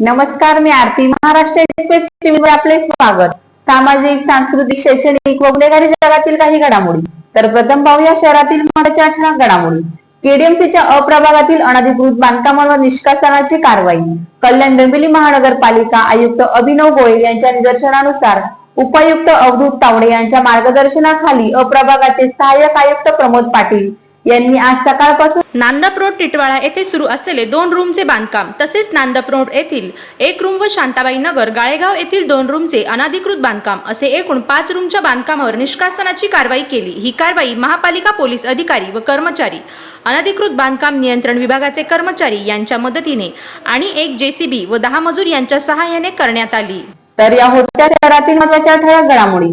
नमस्कार मी आरती. महाराष्ट्र एक्सप्रेस टीव्हीवर आपले स्वागत. सामाजिक सांस्कृतिक शैक्षणिक व गुन्हेगारी जगातील काही घडामोडी. तर प्रथम पाहूया शहरातील महत्त्वाच्या अठरा घडामोडी. केडीएमसीच्या अप्रभागातील अनधिकृत बांधकामांवर निष्कासनाची कारवाई. कल्याण डोंबिवली महानगरपालिका आयुक्त अभिनव गोयल यांच्या निदर्शनानुसार उपायुक्त अवधूत तावडे यांच्या मार्गदर्शनाखाली अप्रभागाचे सहाय्यक आयुक्त प्रमोद पाटील यांनी आज सकाळपासून नांदप रोड टिटवाळा येथे सुरू असलेले दोन रूमचे बांधकाम तसेच नांदप रोड येथील एक रूम व शांताबाई नगर गाळेगाव येथील दोन रूमचे अनाधिकृत बांधकाम असे एकूण पाच रूमच्या बांधकामावर निष्कासनाची कारवाई केली. ही कारवाई महापालिका पोलीस अधिकारी व कर्मचारी अनधिकृत बांधकाम नियंत्रण विभागाचे कर्मचारी यांच्या मदतीने आणि एक जेसीबी व दहा मजूर यांच्या सहाय्याने करण्यात आली. तर या होत्या शहरातील महत्त्वाच्या ठळक घडामोडी.